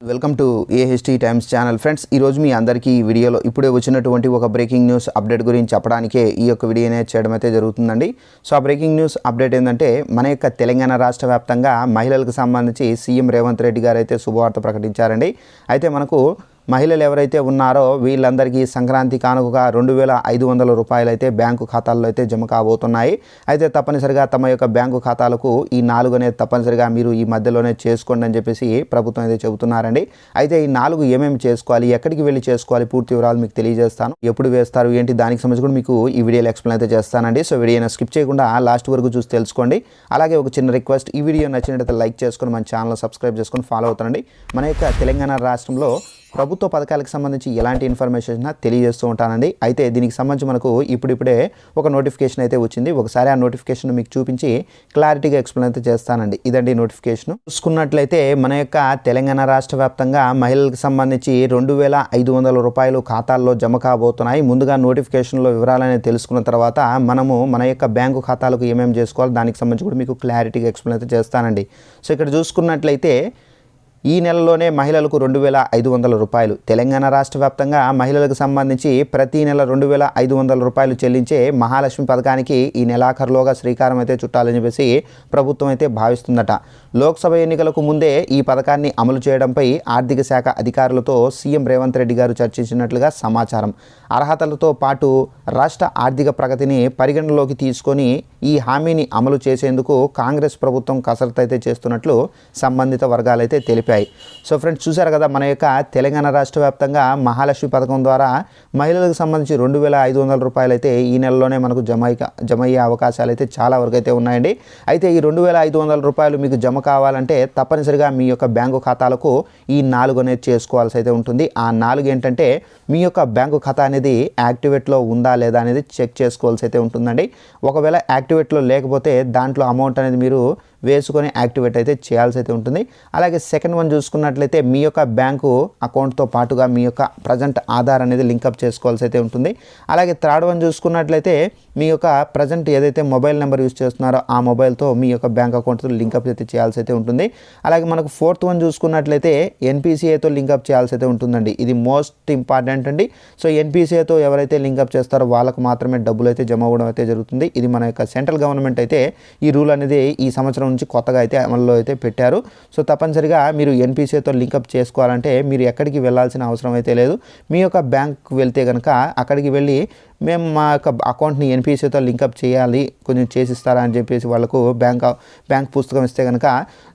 Welcome to AHT times channel. Friends ఈరోజు మీ అందరికీ ఈ వీడియోలో ఇప్పుడే వచ్చినటువంటి ఒక బ్రేకింగ్ న్యూస్ అప్డేట్ గురించి చెప్పడానికే ఈ యొక్క వీడియోనే చేయడం అయితే జరుగుతుందండి. సో ఆ బ్రేకింగ్ న్యూస్ అప్డేట్ ఏంటంటే మన యొక్క తెలంగాణ రాష్ట్ర వ్యాప్తంగా మహిళలకు సంబంధించి సీఎం రేవంత్ రెడ్డి గారు అయితే శుభవార్త ప్రకటించారండి. అయితే మనకు మహిళలు ఎవరైతే ఉన్నారో వీళ్ళందరికీ సంక్రాంతి కానుకగా రెండు వేల ఐదు వందల రూపాయలు అయితే బ్యాంకు ఖాతాల్లో అయితే జమ కాబోతున్నాయి. అయితే తప్పనిసరిగా తమ యొక్క బ్యాంకు ఖాతాలకు ఈ నాలుగు అనేది తప్పనిసరిగా మీరు ఈ మధ్యలోనే చేసుకోండి అని చెప్పేసి ప్రభుత్వం అయితే చెబుతున్నారండి. అయితే ఈ నాలుగు ఏమేమి చేసుకోవాలి ఎక్కడికి వెళ్ళి చేసుకోవాలి పూర్తి వివరాలు మీకు తెలియజేస్తాను. ఎప్పుడు వేస్తారు ఏంటి దానికి సంబంధించి కూడా మీకు ఈ వీడియోలో ఎక్స్ప్లెయిన్ అయితే చేస్తానండి. సో వీడియోని స్కిప్ చేయకుండా లాస్ట్ వరకు చూసి తెలుసుకోండి. అలాగే ఒక చిన్న రిక్వెస్ట్ ఈ వీడియో నచ్చినట్లయితే లైక్ చేసుకొని మన ఛానల్ సబ్స్క్రైబ్ చేసుకొని ఫాలో అవుతానండి. మన యొక్క తెలంగాణ రాష్ట్రంలో ప్రభుత్వ పథకాలకు సంబంధించి ఎలాంటి ఇన్ఫర్మేషన్ తెలియజేస్తూ ఉంటానండి. అయితే దీనికి సంబంధించి మనకు ఇప్పుడిప్పుడే ఒక నోటిఫికేషన్ అయితే వచ్చింది. ఒకసారి ఆ నోటిఫికేషన్ మీకు చూపించి క్లారిటీగా ఎక్స్ప్లెయిన్ అయితే చేస్తానండి. ఇదండి నోటిఫికేషన్ చూసుకున్నట్లయితే మన యొక్క తెలంగాణ రాష్ట్ర వ్యాప్తంగా మహిళలకు సంబంధించి రెండు వేల ఐదు వందల రూపాయలు ఖాతాల్లో జమ కాబోతున్నాయి. ముందుగా నోటిఫికేషన్లో వివరాలనేది తెలుసుకున్న తర్వాత మనము మన యొక్క బ్యాంకు ఖాతాలకు ఏమేమి చేసుకోవాలి దానికి సంబంధించి కూడా మీకు క్లారిటీగా ఎక్స్ప్లెయిన్ అయితే చేస్తానండి. సో ఇక్కడ చూసుకున్నట్లయితే ఈ నెలలోనే మహిళలకు రెండు వేల ఐదు వందల రూపాయలు. తెలంగాణ రాష్ట్ర వ్యాప్తంగా మహిళలకు సంబంధించి ప్రతి నెల రెండు వేల ఐదు వందల రూపాయలు చెల్లించే మహాలక్ష్మి పథకానికి ఈ నెలాఖరులోగా శ్రీకారం అయితే చుట్టాలని చెప్పేసి ప్రభుత్వం అయితే భావిస్తుందట. లోక్సభ ఎన్నికలకు ముందే ఈ పథకాన్ని అమలు చేయడంపై ఆర్థిక శాఖ అధికారులతో సీఎం రేవంత్ రెడ్డి గారు చర్చించినట్లుగా సమాచారం. అర్హతలతో పాటు రాష్ట్ర ఆర్థిక ప్రగతిని పరిగణలోకి తీసుకొని ఈ హామీని అమలు చేసేందుకు కాంగ్రెస్ ప్రభుత్వం కసరత్తు అయితే చేస్తున్నట్లు సంబంధిత వర్గాలైతే తెలిపారు తెలిపాయి సో ఫ్రెండ్స్ చూశారు కదా మన యొక్క తెలంగాణ రాష్ట్ర వ్యాప్తంగా మహాలక్ష్మి పథకం ద్వారా మహిళలకు సంబంధించి రెండు వేల ఐదు వందల రూపాయలు అయితే ఈ నెలలోనే మనకు జమ జమ అయ్యే అవకాశాలు అయితే చాలా వరకు అయితే ఉన్నాయండి. అయితే ఈ రెండు వేల ఐదు వందల రూపాయలు మీకు జమ కావాలంటే తప్పనిసరిగా మీ యొక్క బ్యాంకు ఖాతాలకు ఈ నాలుగు అనేది చేసుకోవాల్సి అయితే ఉంటుంది. ఆ నాలుగు ఏంటంటే మీ యొక్క బ్యాంకు ఖాతా అనేది యాక్టివేట్లో ఉందా లేదా అనేది చెక్ చేసుకోవాల్సి అయితే ఉంటుందండి. ఒకవేళ యాక్టివేట్లో లేకపోతే దాంట్లో అమౌంట్ అనేది మీరు వేసుకొని యాక్టివేట్ అయితే చేయాల్సి అయితే ఉంటుంది. అలాగే సెకండ్ వన్ చూసుకున్నట్లయితే మీ యొక్క బ్యాంకు అకౌంట్తో పాటుగా మీ యొక్క ప్రజెంట్ ఆధార్ అనేది లింకప్ చేసుకోవాల్సి అయితే ఉంటుంది. అలాగే థర్డ్ వన్ చూసుకున్నట్లయితే మీ యొక్క ప్రజెంట్ ఏదైతే మొబైల్ నెంబర్ యూస్ చేస్తున్నారో ఆ మొబైల్తో మీ యొక్క బ్యాంక్ అకౌంట్తో లింకప్ అయితే చేయాల్సి అయితే ఉంటుంది. అలాగే మనకు ఫోర్త్ వన్ చూసుకున్నట్లయితే ఎన్పిసిఐతో లింకప్ చేయాల్సి అయితే ఉంటుందండి. ఇది మోస్ట్ ఇంపార్టెంట్ అండి. సో ఎన్పిసిఐతో ఎవరైతే లింకప్ చేస్తారో వాళ్ళకు మాత్రమే డబ్బులు అయితే జమ అవ్వడం అయితే జరుగుతుంది. ఇది మన యొక్క సెంట్రల్ గవర్నమెంట్ అయితే ఈ రూల్ అనేది ఈ సంవత్సరం నుంచి కొత్తగా అయితే అమల్లో అయితే పెట్టారు. సో తప్పనిసరిగా మీరు ఎన్పిసిఐతో లింకప్ చేసుకోవాలంటే మీరు ఎక్కడికి వెళ్ళాల్సిన అవసరం అయితే లేదు. మీ యొక్క బ్యాంక్ వెళ్తే కనుక అక్కడికి వెళ్ళి మేము మా యొక్క అకౌంట్ని ఎన్పిసితో లింకప్ చేయాలి కొంచెం చేసిస్తారా అని చెప్పేసి వాళ్ళకు బ్యాంక్ బ్యాంక్ పుస్తకం ఇస్తే కనుక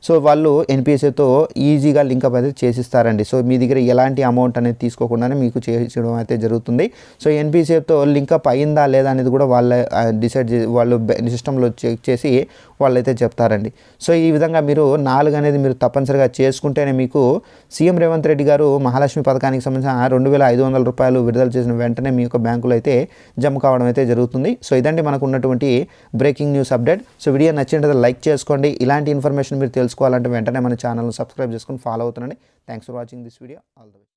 సో వాళ్ళు ఎన్పిసితో ఈజీగా లింకప్ అయితే చేసిస్తారండి. సో మీ దగ్గర ఎలాంటి అమౌంట్ అనేది తీసుకోకుండానే మీకు చేయించడం అయితే జరుగుతుంది. సో ఎన్పిసితో లింకప్ అయిందా లేదా అనేది కూడా వాళ్ళ డిసైడ్ చే వాళ్ళు సిస్టంలో చెక్ చేసి వాళ్ళైతే చెప్తారండి. సో ఈ విధంగా మీరు నాలుగు అనేది మీరు తప్పనిసరిగా చేసుకుంటేనే మీకు సీఎం రేవంత్ రెడ్డి గారు మహాలక్ష్మి పథకానికి సంబంధించిన రెండు వేల ఐదు వందల రూపాయలు విడుదల చేసిన వెంటనే మీ యొక్క బ్యాంకులో అయితే జమ కావడం అయితే జరుగుతుంది. సో ఇదండి మనకు ఉన్నటువంటి breaking news update. So video నచ్చినట్లయితే లైక్ చేసుకోండి. ఇలాంటి ఇన్ఫర్మేషన్ మీరు తెలుసుకోవాలంటే వెంటనే మన ఛానల్ను సబ్స్క్రైబ్ చేసుకొని follow అవుతుండండి. Thanks for watching this video. All the